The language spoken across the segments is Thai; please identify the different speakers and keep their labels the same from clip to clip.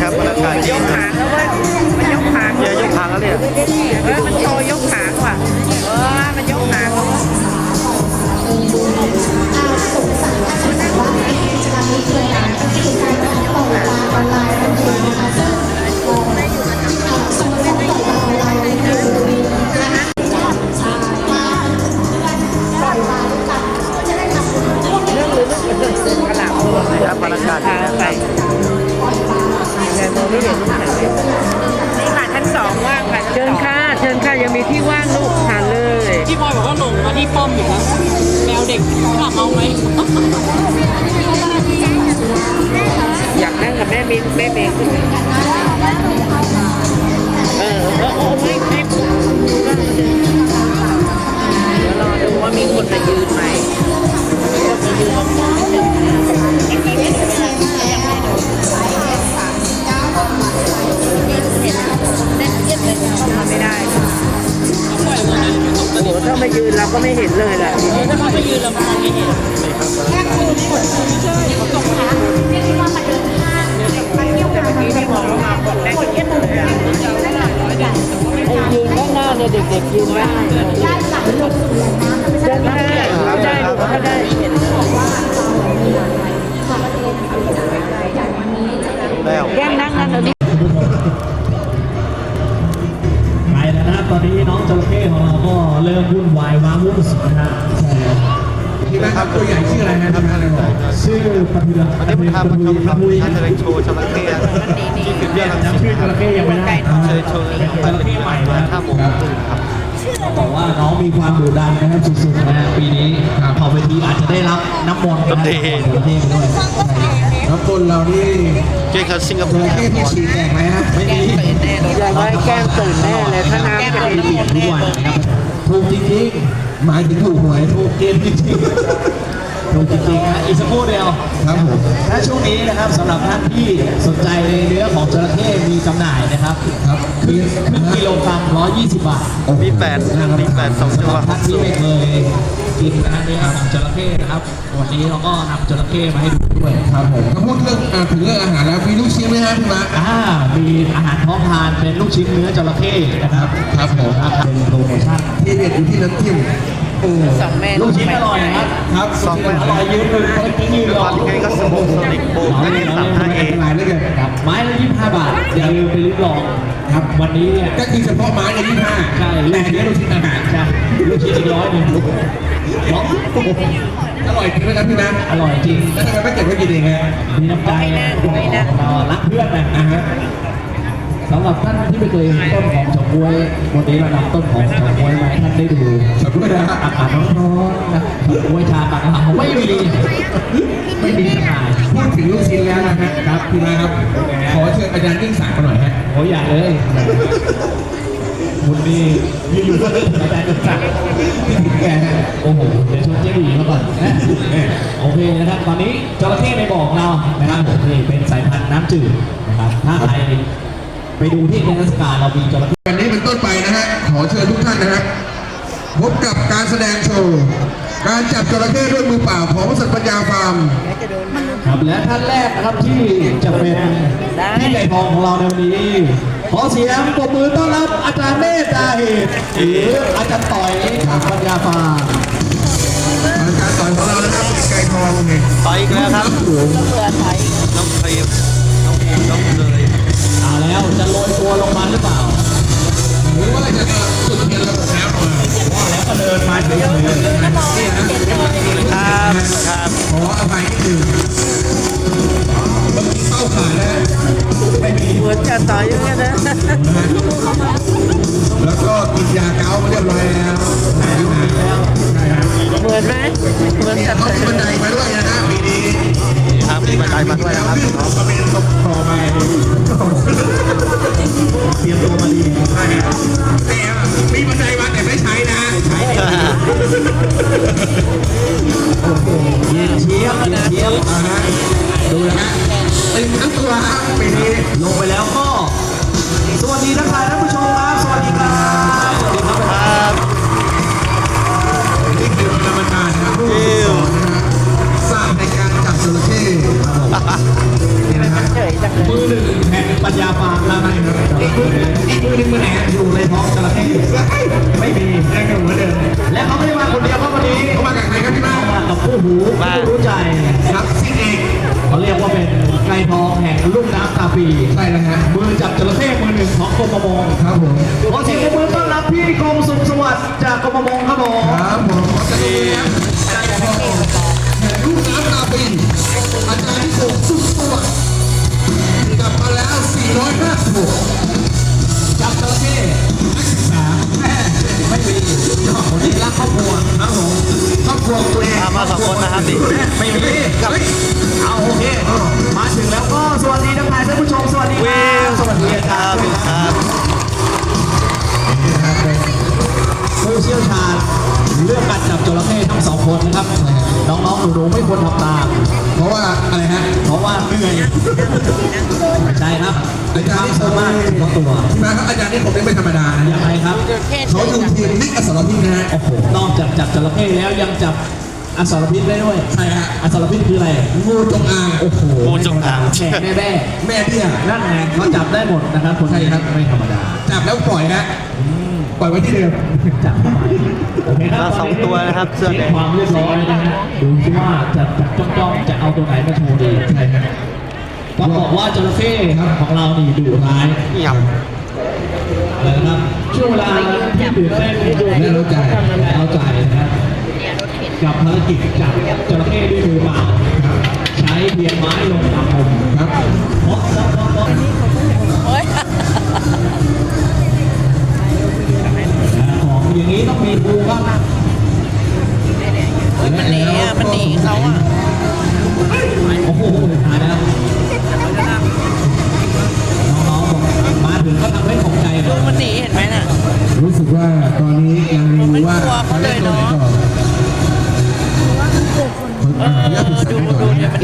Speaker 1: ครับบรรยากาศ
Speaker 2: มัน
Speaker 1: ดี
Speaker 2: ยก
Speaker 1: ครั
Speaker 2: หา
Speaker 1: บ
Speaker 2: งแล้วเว้ยมันยกหาง
Speaker 1: เยอะยกทางแล้วเนี่ย
Speaker 2: เออมันโตยกหางว่ะเออมันยกหางแล้วเว้ยกระดาษตัวไป
Speaker 1: ครับบรรยากาศดี
Speaker 2: ทาง
Speaker 1: นะค
Speaker 2: ไป
Speaker 1: รับ
Speaker 2: แต่มองไม่เห็นลูกหางเลยนี่ค่ะชั้นสองว่างค่ะเชิญค่ะเชิญค่ะยังมีที่ว่างลูกทานเลย
Speaker 3: พี่บอยบอกว่าหลงมาที่ป้อมอยู่นะแมวเด็กถามเอาไหม
Speaker 2: อยากนั่งกับแม่มิ้นแม่เมย์ขึ้นเออเออโอ้ไม่ไม่ปุ๊บเดี๋ยวรอดูว่ามีคนมายืนไหมมี ไม่ได้
Speaker 3: ปล่อยมานะตก
Speaker 2: โอ้โหถ้าไมายืนเราก็ไม่เห็นเลยแหละ
Speaker 3: เออถ้าเขาไปยืนเรามองไม่เห็น
Speaker 2: แต่เมื่อกี้ที่มองลงมาคนแรกเก็บเลยอะ
Speaker 3: ยืนข้างหน้าเนี่ยเด็กๆยืนได้
Speaker 2: เดินได้เขาได้ลูกเขาได้
Speaker 4: ตอนนี้น้องจระเข้ของเราก็เริ่มวุ่นวายว้าวุ่นสุดนะฮะใช่ครับ
Speaker 5: ทีแรกครับตัวใหญ่ชื่ออะไรนะทีมงานอะไรบอก
Speaker 4: ชื่อปฏิบัติ
Speaker 1: วันนี้ผมทำมันทำทำ
Speaker 4: พุย
Speaker 1: ทำแสดงโชว์จระเข้ที่ฟิล์ม
Speaker 4: เรี
Speaker 1: เรี
Speaker 4: ย
Speaker 1: ย
Speaker 4: ก
Speaker 1: ก
Speaker 4: จำชื่อจระเข้ยังไม่ได้นะ
Speaker 1: เชิญชวน
Speaker 4: จระเข้ใหม่
Speaker 1: มา
Speaker 4: นะ
Speaker 1: ห้าโมงครึ่งครับ
Speaker 4: บอกว่าน้องมีความดุดันนะครับสุดๆนะปีนี้ขอเวทีอาจจะได้รับน้ำมนต์นะครับของจระเข้ไปด้วย
Speaker 5: แล้วคนเรานี่
Speaker 1: เก่งครับสิงคโป
Speaker 5: ตัว
Speaker 1: ร์
Speaker 5: เท่ที่ฉีดแตกไหมครับไม่มี
Speaker 2: อยากได้แก้มตื่นแน่เลยถ้าน้ำจะ
Speaker 4: เป
Speaker 2: ดี
Speaker 4: ลี่ยนทุกวันนะครับถูกจริง
Speaker 5: หมายถึงถูกหวย
Speaker 4: ๆถูกเกณฑ์จริงๆถูกจริงๆนะอีกสักครู่เดียว
Speaker 5: ครับผม
Speaker 4: และช่วงนี้นะครับสำหรับท่านที่สนใจในเนื้อของจระเข้มีจำหน่ายนะครับ
Speaker 5: ครับ
Speaker 4: ครึ่งครึ่งกิโลกรัม120 บาท
Speaker 1: มีแปดมีแปดสอง
Speaker 4: สำ
Speaker 1: ตั
Speaker 4: ห
Speaker 1: ว
Speaker 4: รับท่านที่ไม่เคย กินนะฮะเนื้อของจระเข้นะครับวันนี้เราก็นำจระเข้มาให้ดูด้วย
Speaker 5: ครับผมถ้าพูดเรื่องอ่าถึงเรื่องอาหารแล้วมีลูกชิ้นไหมครับพี่มา
Speaker 4: อ่ามีอาหารท้องทานเป็นลูกชิ้นเนื้อจระเข้นะครับ
Speaker 5: ครับผม
Speaker 4: ราคาเป็นโปรโมชั่น
Speaker 5: ที่เด็ดอยู่ที่น้ำจิ้มโอ้
Speaker 2: สองแม่
Speaker 4: ลูกชิ้นอร่อยนะครับ
Speaker 5: ครับ
Speaker 1: สองแม่
Speaker 4: อร่อยยืนหนึ่งคนกินยืนรอ
Speaker 1: วันนี้ก็สมองโซนิกโบว์อันนี้สามห้าเอ
Speaker 5: หลายเลยกัน
Speaker 4: ครับไม้ละ25บาทอย่าลืมไปลิ้มลองครับวันนี้เนี่ย
Speaker 5: ก็คือเฉพาะไม้ในยี่ห้า
Speaker 4: ใช่
Speaker 5: แต่อันนี้ลูกชิ้นอาหาร
Speaker 4: ใช่ลูกชิ้นอีกร้อยหนึ่งเนาะ
Speaker 5: อร่อยจริงไหมครับพี่มา
Speaker 4: อร่อยจริง
Speaker 5: แล้วทำไมไม่เก็บไว้กินเองฮะ
Speaker 4: มีน้ำใจเรารักเพื่อนนะ
Speaker 5: อ่าฮะ
Speaker 4: สำหรับท่านที่ไม่เคยเห็นต้นของเฉาก๊วยวันนี้เรานำต้นของเฉาก๊วยมาให้ท่านได้ดู
Speaker 5: ขอบคุณนะฮะ
Speaker 4: อากาศร้อนๆนะเฉาก๊วยชาปากหาวไม่มีไม่มีขาย
Speaker 5: พูดถึงลูกชิ้นแล้วนะฮะครับพี่มาครับ ขอเชิญอาจารย์ยิ่งศักดิ์มาหน่อยฮะ
Speaker 4: โอ้ยอยากเลย คุณนี่อยู่ๆก็นึกถึงอาจารย์กษัตริย์
Speaker 5: พี่ถึงแก
Speaker 4: โอ้โหเดี๋ยวชวนเจ๊ดีมาก่อนนะโอเคนะครับตอนนี้จระเข้ในบ่อของเรานะครับผมนี่เป็นสายพันธุ์น้ำจืดนะครับถ้าใครไปดูที่นิทศการเรามีจระเข้
Speaker 5: วันนี้เป็นต้นไปนะฮะขอเชิญทุกท่านนะครับพบกับการแสดงโชว์การจับจระเข้ด้วยมือเปล่าของบริษัทปัญญาฟาร์ม
Speaker 4: ครับและท่านแรกนะครับที่จะเป็นพี่ใหญ่ทองของเราในวันนี้ ขอเสียงปรบมือต้อนรับอาจารย์เมธดาเหตุหรืออาจารย์ต่อยจากปัญญาฟา
Speaker 5: อาจารย์สอนของเรานะครับไก่ทองไง
Speaker 1: ต่อยอีกแล้วครับน้องครีมน้องภูน้องเลย
Speaker 4: เอาแล้วจะโรยตัวลงมาหรือเปล่า
Speaker 5: หรือว่าจะจุดเทียนระบบน้
Speaker 4: วแล้วก็เดินมาเฉยๆ
Speaker 5: นี่นะ
Speaker 1: ครับครับ
Speaker 5: ขออภัยนิดหนึ่ง เข้าขาแล้วไม่มี
Speaker 2: เหมือนจะต่อยอย่างเงี้ยนะ
Speaker 5: แล้วก็กินยาเกาเรียบร้อยแล้วหายมาใช่ครับ
Speaker 2: เหมือนไหมเหมือน
Speaker 5: กันี่ยเขา
Speaker 2: ต่อย
Speaker 5: บันไดมาด้วยนะฮะปีนี้
Speaker 1: ครับมีบันไดมาด้วยนะครับ
Speaker 5: เขาเป็นตกต่อไป
Speaker 4: สร้า
Speaker 5: งในการจับจระเข้นี่นะฮะ
Speaker 2: เฉยจังเลย
Speaker 4: มือหนึ่งแผ่นฟาร์มแล้วนะครับอีกมือหนึ่งอีกมือหนึ่งมือไหนอยู่ในท้องจระเข้ไม่มียังอยู่เหมือนเดิมและเขาไม่ได้มาคนเดียวครับวันนี้
Speaker 5: เขามากับใครครับพี่บ้า
Speaker 4: มากับผู้หูผู้รู้ใจ
Speaker 5: ครับซิ่งเอง
Speaker 4: เขาเรียกว่าเป็นไกรทองแห่งลุ่มน้ำตาปี
Speaker 5: ใช่แล้วฮะ
Speaker 4: มือจับจระเข้มือหนึ่งของกรมประมง
Speaker 5: ครับผม
Speaker 4: ขอเสียงปรบมือต้อนรับพี่กรมสุขสวัสดิ์จากกรมประมงครับผม
Speaker 5: ครับผมขอเชิญค จับ
Speaker 4: จระเข้นักศึกษาแม่ไม่มีคนที่รักครอบครัวครับผมครอบครัวตัวเอง
Speaker 1: ตามมาสองคนนะครับดิ
Speaker 4: ไม่มีครับเอาโอเคมาถึงแล้วก็สวัสดีทักทายท่านผู้ชมสวัสดีครับสวัสดีครับผู้เชี่ยวชาญเรื่องการจับจระเข้ทั้งสองคนนะครับน้องๆหนูๆไม่ควรทำตาม
Speaker 5: เพราะว่าอะไรฮะ
Speaker 4: เพราะว่าเหนื่อยใช่ครับ เป็นความสามารถเฉพาะตัว
Speaker 5: พี่มาครับอาจารย์นี่ผมไม่ธรรมดานะ
Speaker 4: อย่างไรครับ
Speaker 5: เขาอยู่ทีมนิกอสรพิษนะฮะ
Speaker 4: โอ้โหนอกจากจับจระเข้แล้วยังจับอสรพิษได้ด้วย
Speaker 5: ใช่ฮะ
Speaker 4: อสรพิษคืออะไร
Speaker 5: งูจงอาง
Speaker 4: โอ้โห
Speaker 1: งูจงอาง
Speaker 4: แม่แม่แม่
Speaker 5: แม่เบี้ย
Speaker 4: นั่นไงเขาจับได้หมดนะครับคน
Speaker 5: ใช่ครับ
Speaker 4: ไม่ธรรมดา
Speaker 5: จับแล้วปล่อยฮะปล่อยไว้ที่เดิม
Speaker 4: จับเข้าไปโอเคครับ
Speaker 1: มาสองตัวนะครับเสื้อแดง
Speaker 4: ช็คความเรียบร้อยนะฮะดูซิว่าจะจับจ้องๆจะเอาตัวไหนมาโชว์ดี
Speaker 5: ใช่ครับ
Speaker 4: ก็บอกว่าจระเข้ครับของเรานี่ดุร้าย
Speaker 1: เงียบ
Speaker 4: อะไรนะครับช่วงเวลาที่ตื่นเต้นที่ดู
Speaker 5: และเราใจ
Speaker 4: และเราใจนะครับกับภารกิจจับจระเข้ด้วยมือเปล่าใช้เพียงไม้ลงตามผม
Speaker 5: ครับ
Speaker 4: เพราะ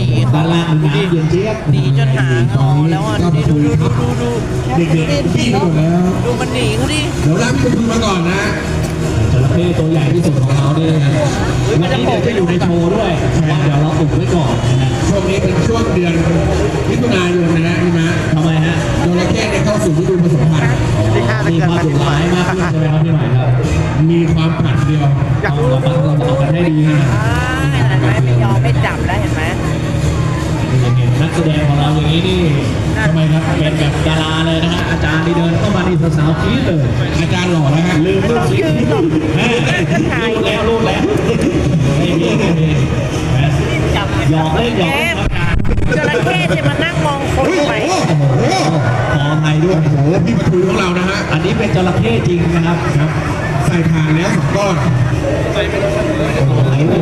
Speaker 2: หนีด้า
Speaker 5: น
Speaker 2: ล่า
Speaker 4: งมีน้ำเย็นเจี๊ยบ
Speaker 2: หนีจนหางอแล้วอะดูดูดูดูดู
Speaker 5: เด็กๆพี่ไปหมดแล้ว
Speaker 2: ดูมันหนีเขาดิ
Speaker 5: เดี๋ยวรับพี่คุณมาก่อนนะ
Speaker 4: จระเข้ตัวใหญ่ที่สุดของเราเนี่ยวันนี้เดี๋ยวจะอยู่ในโชว์ด้วยว่าเดี๋ยวเราอุบไว้ก่อนนะ
Speaker 5: ช่วงนี้เป็นช่วงเดือนมิถุนายนนะฮะพี่มา
Speaker 4: ทำไมฮะ
Speaker 5: จระเข้เนี่ยเข้าสู่ฤดูผสมพันธุ์
Speaker 4: มีความดุร้ายมากขึ้นใช่ไหมครับพี่ใหม่ครับ
Speaker 5: มีความผัดเดียว
Speaker 4: ต้องระมัดระวังกันให้ดีนะ นี้นักแสดงของเราอย่างนี้นี่ทำไมครับเป็นแบบดาราเลยนะฮะอาจารย์นี่เดินเข้ามานี่สาวๆกรี๊ดเลย
Speaker 5: อาจารย์หล่อแล้วฮะ
Speaker 4: ลืมรูปสิแม่รูดแล้วรูดแล้วไม่มีไม่มีแม่
Speaker 2: จับ
Speaker 4: หยอกเล่นหยอก
Speaker 2: แก้
Speaker 4: เล่น
Speaker 2: ม
Speaker 4: ครับอาจารย์
Speaker 2: จระเข้จะมานั่งมองคน
Speaker 5: โอ้
Speaker 2: ทำไม
Speaker 5: โห
Speaker 4: ขออภัยด้วย
Speaker 5: โอ้โหพี่ปทุมของเรานะฮะ
Speaker 4: อันนี้เป็นจระเข้จริงนะครับ
Speaker 5: ครับ ใส่ทานแล้วสองก้อน
Speaker 4: ไหล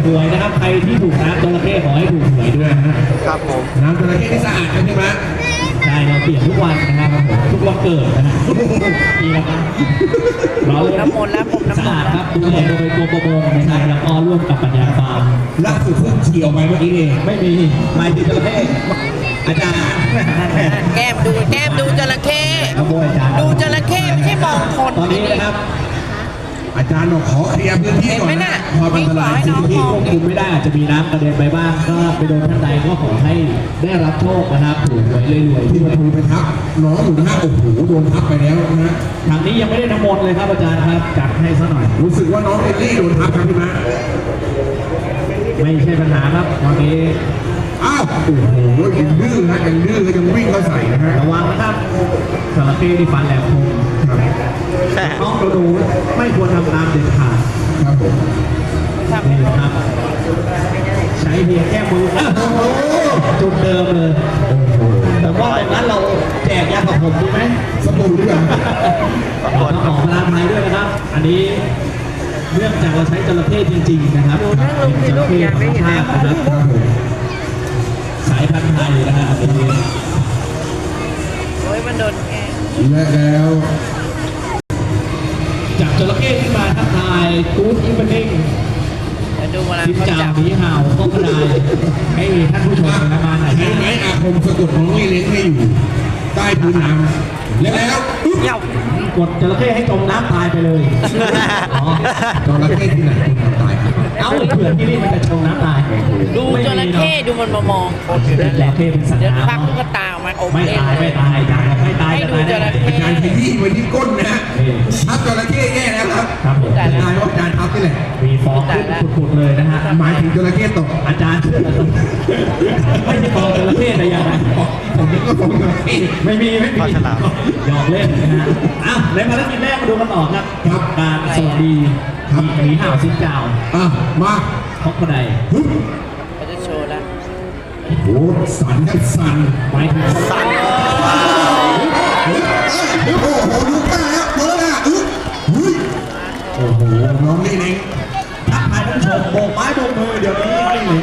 Speaker 4: รวยนะครับใครที่ถูกน้ำจระเข้ขอให้ถูกหวยด้วยนะฮะ
Speaker 1: ครับผม
Speaker 5: น้ำจระเข้ที่สะอาดกันใช่ไหม
Speaker 4: ใช่เราเปลี่ยนทุกวันนะครับผมทุกวันเกิดนะฮะปีละครั้งเราเลย
Speaker 2: น้ำมนต์แล้วผมน้ำม
Speaker 4: สะ
Speaker 2: น
Speaker 4: อาด
Speaker 2: ต์
Speaker 4: ครับดูแลโดยกรมประมงนะครับแล้วก็ร่วมกับปัญญาฟาร์ม
Speaker 5: ล่าสุดเพิ่งขี่ออกไปเมื่อกี้เอง
Speaker 4: ไม่มีหมายถึงจระเข้อาจารย์
Speaker 2: แก้มดูแก้มดูจระเข้
Speaker 4: ขโมยอาจารย์
Speaker 2: ดูจระเข้ไม่ใช่มองคน
Speaker 4: ตอนนี้นะครับ
Speaker 5: อาจารย์บอกขอเคลียร์พื้นที่ก่อน
Speaker 2: เห็นไหม
Speaker 5: นะ
Speaker 2: น่ะ
Speaker 5: ความอันตราย
Speaker 2: มีขอให้น้อง
Speaker 4: ที่ควบคุมไม่ได้อาจจะมีน้ำกระเด็นไปบ้างก็ไปโดนท่านใดก็ขอให้ได้รับโชคนะครับถูกหวยรวยๆ
Speaker 5: ที่
Speaker 4: ที่
Speaker 5: ปทุมไปทับน้องอยู่นะฮะโอ้โหโดนทับไปแล้วนะฮะ
Speaker 4: ทางนี้ยังไม่ได้น้ำมนต์เลยครับอาจารย์ครับจัดให้ซะหน่อย
Speaker 5: รู้สึกว่าน้องเอลลี่โดนทับครับพี่มะ
Speaker 4: ไม่ใช่ปัญหาครับตอนนี้
Speaker 5: อ้าวโอ้โหยังดื้อนะยังดื้อก็ยังวิ่งเข้าใส่นะฮะ
Speaker 4: ระวังนะครับจระเข้ที่ฟันแหลมคม
Speaker 5: ครับ
Speaker 4: น้องดูๆไม่ควรทำตามเด็ดขาด
Speaker 5: ครับผม
Speaker 2: ทำให้
Speaker 4: นี่
Speaker 2: เขา
Speaker 4: นะครับ ใช้เพียงแค่มืออ้าวโอ้โหจุดเดิมเลย
Speaker 5: โอ้โห
Speaker 4: แต่ว่าตรงนั้นเราแจกยาสระผมดีไหม
Speaker 5: สบู่ด้วย
Speaker 4: ขอต้องขอพลังไม้ด้วยนะครับ อันนี้เนื่องจากเราใช้จระเข้จริงๆนะครับเป็นจระเข้ธรรมชาตินะครับ
Speaker 5: ครับผม
Speaker 4: สายพันธุ์ไทยนะครับอันนี้
Speaker 2: โอ้ยมันโดนแกง
Speaker 5: และแล้ว
Speaker 4: จับจระเข้ขึ้นมาทักทายกู๊ดอีเวนติ้ง
Speaker 2: เดี๋ยวดูเวลา
Speaker 4: ทิม
Speaker 2: เขา
Speaker 4: จ่า
Speaker 2: จับ
Speaker 4: หมีเห่าก็กระไดให้ท่านผู้ชมนะมาหน่อย
Speaker 5: ใช้ไม้อาคมสะกดน้องเลี้ยงให้อยู่ ใต้พื้นน้ำและแล้วอุ๊บ
Speaker 2: เหยาก
Speaker 4: ดจระเข้ให้จมน้ำตายไปเลยอ๋อ
Speaker 5: จระเข้ที่ไหนคุณทำตายครับ
Speaker 4: เอาไอ้เผื่อที่นี่มันจะจมน้ำตาย
Speaker 2: ดูจระเข้ดูมันมามองคนอยู่
Speaker 4: จ
Speaker 2: นั่นแหละ
Speaker 4: ระเข้เป็นสัตว์
Speaker 2: เดี๋ยว
Speaker 4: น้
Speaker 2: ควักลูกตาออกมาอมำ
Speaker 4: ไม่
Speaker 2: เล่น
Speaker 4: ตาย
Speaker 2: เล
Speaker 4: ไม่
Speaker 2: ย
Speaker 4: ตาย อาจารย์ไม่ตาย
Speaker 5: ไว้ที่ก้นนะฮะทับจระเข้แย่แล้วครับ
Speaker 4: ครับผม
Speaker 5: นายว่าอาจารย์ทับนี่แหละ
Speaker 4: มีฟองขึ้นปุดๆเลยนะฮะ
Speaker 5: หมายถึงจระเข้ตก
Speaker 4: อาจารย์เชื่อเราไม่ใช่ฟองจระเข้แต่อย่างไร
Speaker 5: ผมนึกว่าผมจระเข้
Speaker 4: ไม่มีไม่มีหยอกเล่นนะฮะอะในภารกิจแรกมาดูกันต่อครับ
Speaker 5: ครับ
Speaker 4: การสวัสดีครับ หนีห่าวซินเจ้า
Speaker 5: อะมา
Speaker 4: ฮอกกระได
Speaker 5: ฮึบ
Speaker 2: เขาจะโชว์แล้ว
Speaker 5: โอ้โหสั่นครับสั่น
Speaker 4: หมายถึงสั่น
Speaker 5: โอ้โหดูกล้าแล้วเบอร์น่ะอึ๊บฮึบโอ้โหน้องนี่เล้ง
Speaker 4: ทักทายท่านผู้ชมโบกไม้โบกมือเดี๋ยวนี้ไม่หนี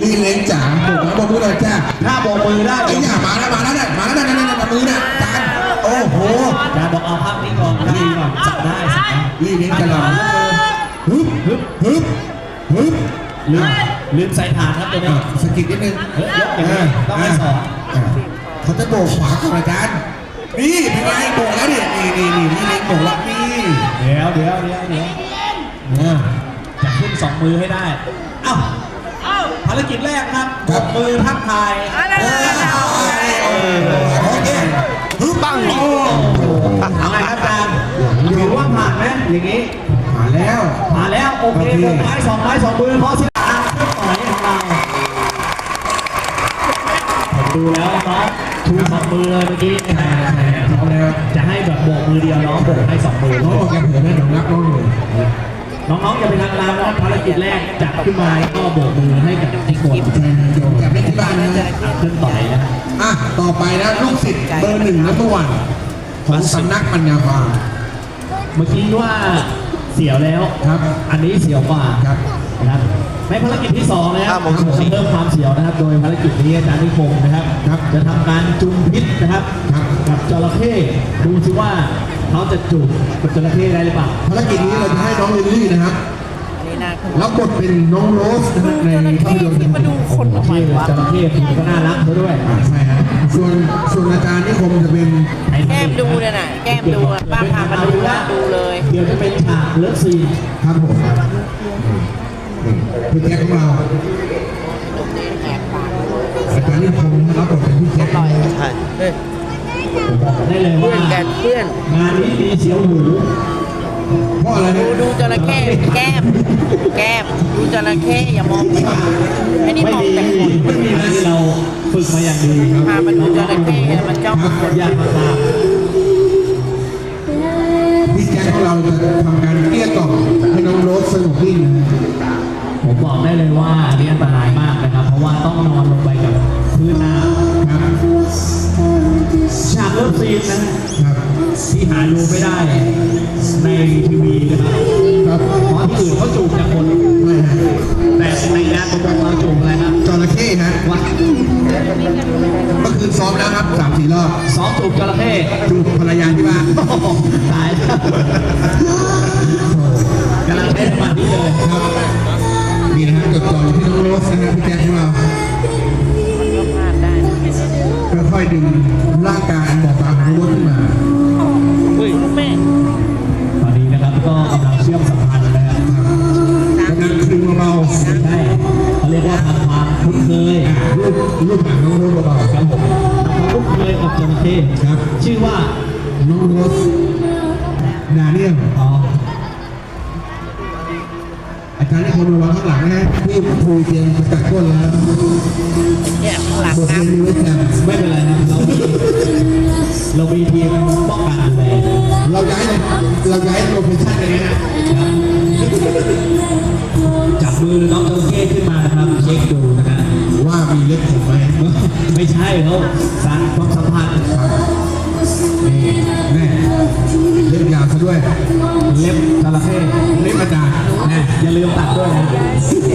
Speaker 5: นี่เล้งจ๋าโบอกนะบกมือหน่อยจ้า
Speaker 4: ถ้าโบกมือได้
Speaker 5: ไอ้
Speaker 4: เดี๋ยว
Speaker 5: เนี่ยมาแล้วมาแล้วเนี่ยมาแล้วเนี่ยเนี่ยมือเนี่ยจานโอ้โห
Speaker 4: อาจารย์บอกเอาภาพนี้ก่อนภาพนี้ก่อนจับได้สักได้
Speaker 5: นี่เล้งจะลองฮึบฮึบฮึบฮึบ
Speaker 4: ลืมลืมใส่ฐานครับตัวนี้
Speaker 5: สกิดนิดนึง
Speaker 4: เฮ้ยยกอย่างนี้ต้องให้สอง
Speaker 5: เขาจะโบกขวาก่อนอาจารย์ นี่เป็นไงโบกแล้วนี่นี่นี่นี่นี่เล้งโบกแล้วนี่
Speaker 4: เดี๋ยวเดี๋ยวเดี๋ยวเดี๋ยว
Speaker 5: นะ
Speaker 4: จะขึ้นสองมือให้ได้อ้าวภารกิจแรกครับโบมือทักทาย
Speaker 5: โอเคฮึบปังโอ้
Speaker 4: เอาไงครับอาจารย์ถือว่าผ่านไหมอย่างนี้
Speaker 5: มานแล้ว
Speaker 4: ผ่านแล้วโอเคโบกไม้สองไม้สองมือเพราะสิ ชูสองมือเลยเมื่อกี้
Speaker 5: เอาแล้ว
Speaker 4: จะให้แบบโบกมือเดียวน้องโบกให้สองมือ
Speaker 5: น้องบอกแกเผื่อแม่หนูรักน้องเลย
Speaker 4: น้องๆอย่าไปทางลามนะภารกิจแรกจับขึ้นมาก็โบกมือให้กับทุกคน
Speaker 5: เดี๋ยกไม่ที่บ้านนะ
Speaker 4: เครื่องต่อยนะ
Speaker 5: อะต่อไปนะลูกศิษย์เบอร์หนึ่งนะเมื่อวันของสำนักปัญญาฟา
Speaker 4: เมื่อกี้ว่าเสียวแล้ว
Speaker 5: ครับ
Speaker 4: อันนี้เสียวกว่า
Speaker 5: ครับ
Speaker 4: นะครับ ในภารกิจที่สองนะครับจะเพิ่มความเสียวนะครับ โดยภารกิจนี้อาจารย์นิคมนะครับ
Speaker 5: ครับ
Speaker 4: จะทำการจุ่มพิษนะครับ
Speaker 5: ครับ
Speaker 4: กับจระเข้ดูสิว่าเขาจะจุ่มกับจระเข้ได้หรือเปล่า
Speaker 5: ภารกิจนี้เราจะให้น้องลิลลี่นะครับ
Speaker 2: อันนี้น่ากลัว
Speaker 5: รับบทเป็นน้องโรสนะครับในภาพยนตร์
Speaker 2: ที่มาดูคนทำไมวะ
Speaker 4: จระเข้คุณก็น่ารักซะด้วย
Speaker 5: อ่าใช่ฮะส่วนส่วนอาจารย์นิคมจะเป็น
Speaker 2: แก้มดูเนี่ยน่ะแก้มดูอะป้าพามาดูแล้วดูเลย
Speaker 4: เดี๋ยวจะเป็นฉากเลิฟซีน
Speaker 5: ครับผมนี่ พี่แจ็คของเรา
Speaker 2: ตรงนี้แหกปาก
Speaker 5: อาจารย์นิคมรับบทเป็นพี่แจ็ค
Speaker 2: ลอย
Speaker 1: ใช่
Speaker 2: เฮ้ย
Speaker 4: ผมบอกได้เลย
Speaker 2: เพื่
Speaker 4: ว่า
Speaker 2: อนกันเพื่อน
Speaker 4: งานนี้มีเสียวหู
Speaker 5: เพราะอะไร
Speaker 2: ดู
Speaker 5: นะ
Speaker 2: ดูจระเข้แก้ม แก้มดูจระเข้อย่ามองขวาไอ้นี่
Speaker 4: ไม่
Speaker 2: มอง
Speaker 4: ดี
Speaker 2: แต่คน
Speaker 4: ไม่ดีนะที่เราฝึกมาอย่างดี
Speaker 2: พามาดูจระเข้มันจ้อง
Speaker 4: กดยากมาก
Speaker 5: พี่แจ็คของเราจะทำการเกลี้ยกล่อมให้น้องโรสสงบนิ่งนะ
Speaker 4: ๆผม บอกได้เลยว่าอันนี้อันตรายมากนะครับ เพราะว่าต้องนอนลงไปกับพื้นน้
Speaker 5: ครับำ
Speaker 4: ฉากเลิฟซีนนะครับที่หาดูไม่ได้ในทีวีนะครับ
Speaker 5: ครับ
Speaker 4: เพราะที่อื่นเขาจูบจากคน
Speaker 5: ไม่ฮะ
Speaker 4: แต่ในงานประมงเราจูบอะไรครับ
Speaker 5: จระเข้ฮะ
Speaker 4: ว่า
Speaker 5: เมื่อคืนซ้อมแล้วครับสามสี่รอบ
Speaker 4: ซ้อมจูบจระเข้
Speaker 5: จูบภรรยาที่บ้าน
Speaker 4: โอ้โหตายแล้วกำลังเล่นสมาธิเลย
Speaker 5: ครับ นี่นะฮะจดจ่ออยู่ที่น้องโรสนะฮะพี่แจ็คของเรา
Speaker 2: มันก็พลาดได้นะ
Speaker 5: ค่อยๆดึงร่างกายอันบอบบางของน้องโรสขึ้นมา
Speaker 2: แม่
Speaker 4: ตอนนี้นะครับก็กำลังเชื่อมสัมพันธ์นะครับ
Speaker 5: กำลังคลึงเบา
Speaker 4: ใช่เขาเรียกว่าทำความคุ้นเคย
Speaker 5: ๆอะรูปรูปหางน้องโรสเบา
Speaker 4: ครับผมทำความคุ้นเคยกับจระเข้
Speaker 5: ครับ
Speaker 4: ชื่อว่า
Speaker 5: ๆน้องโรสดาเนียล
Speaker 4: อ๋อ
Speaker 5: คนระวังข้างหลังนะฮะนี่คุยเตียมประกัดก้นแล้ว